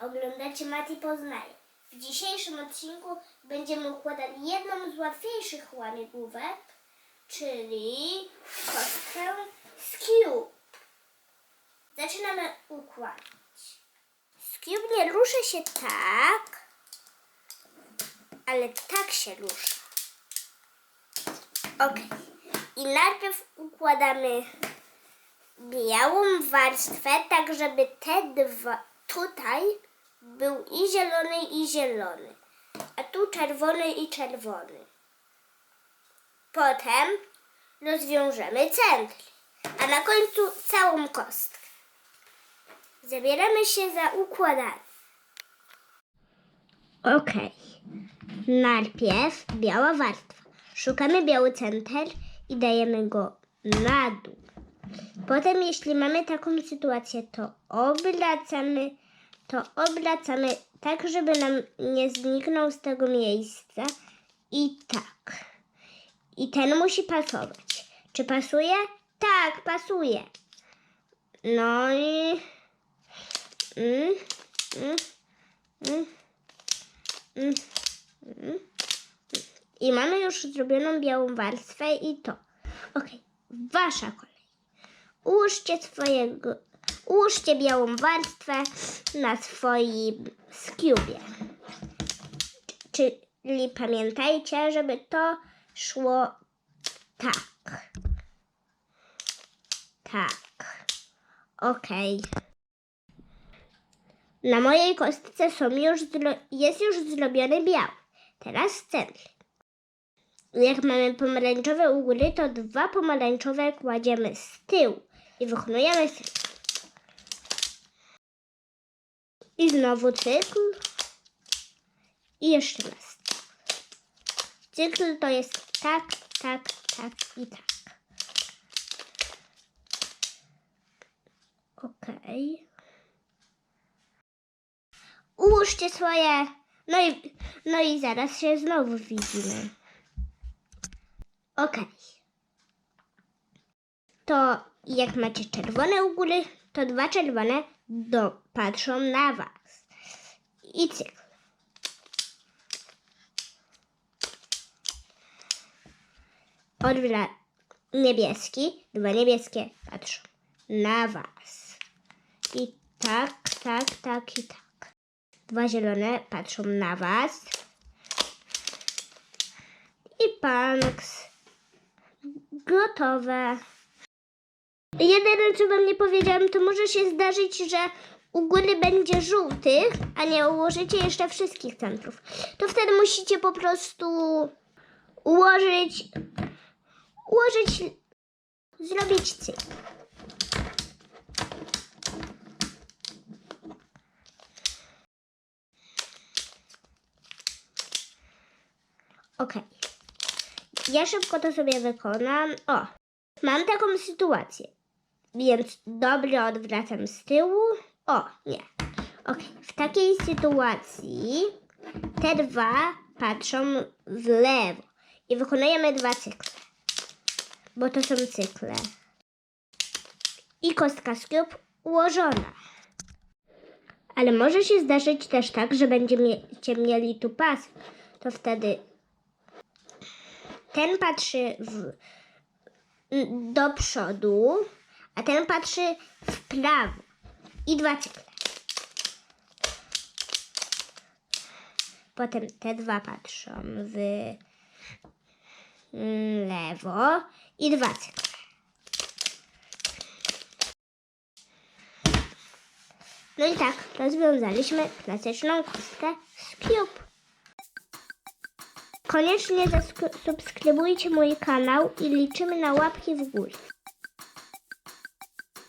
Oglądacie Mati Poznaje. W dzisiejszym odcinku będziemy układali jedną z łatwiejszych łamigłówek, czyli kostkę z cube. Zaczynamy układać. Cube nie rusza się tak, ale tak się rusza. Ok. I najpierw układamy białą warstwę, tak żeby te dwa tutaj był i zielony, i zielony, a tu czerwony i czerwony. Potem rozwiążemy centry, a na końcu całą kostkę. Zabieramy się za układanie. Ok. Najpierw biała warstwa. Szukamy biały center i dajemy go na dół. Potem, jeśli mamy taką sytuację, to obracamy, to obracamy tak, żeby nam nie zniknął z tego miejsca. I tak. I ten musi pasować. Czy pasuje? Tak, pasuje. No i. Mm, mm, mm, mm, mm. I mamy już zrobioną białą warstwę i to. Ok, wasza kolej. Ułóżcie swojego, ułóżcie białą warstwę na swoim skubie. Czyli pamiętajcie, żeby to szło tak. Tak. Ok. Na mojej kostce są już jest już zrobiony biały. Teraz centry. Jak mamy pomarańczowe u góry, to dwa pomarańczowe kładziemy z tyłu i wykonujemy cykl. I znowu cykl. I jeszcze raz. Cykl to jest tak, tak, tak i tak. Okej. Ułóżcie swoje. No i, no i zaraz się znowu widzimy. Ok. To jak macie czerwone u góry, to dwa czerwone do, patrzą na was. I cykl. Odwra niebieski, dwa niebieskie patrzą na was. I tak, tak, tak i tak. Dwa zielone patrzą na was. I panks. Gotowe. Jedyne, co wam nie powiedziałam, to może się zdarzyć, że u góry będzie żółty, a nie ułożycie jeszcze wszystkich centrów. To wtedy musicie po prostu ułożyć, ułożyć, zrobić cykl. Ok. Ja szybko to sobie wykonam. O, mam taką sytuację. Więc dobrze odwracam z tyłu. O, nie. Ok. W takiej sytuacji te dwa patrzą w lewo. I wykonujemy dwa cykle. Bo to są cykle. I kostka z cube ułożona. Ale może się zdarzyć też tak, że będziecie mieli tu pas. To wtedy ten patrzy w, do przodu, a ten patrzy w prawo. I dwa cykle. Potem te dwa patrzą w lewo i dwa cykle. No i tak, rozwiązaliśmy klasyczną kostkę z cube. Koniecznie zasubskrybujcie mój kanał i liczymy na łapki w górę.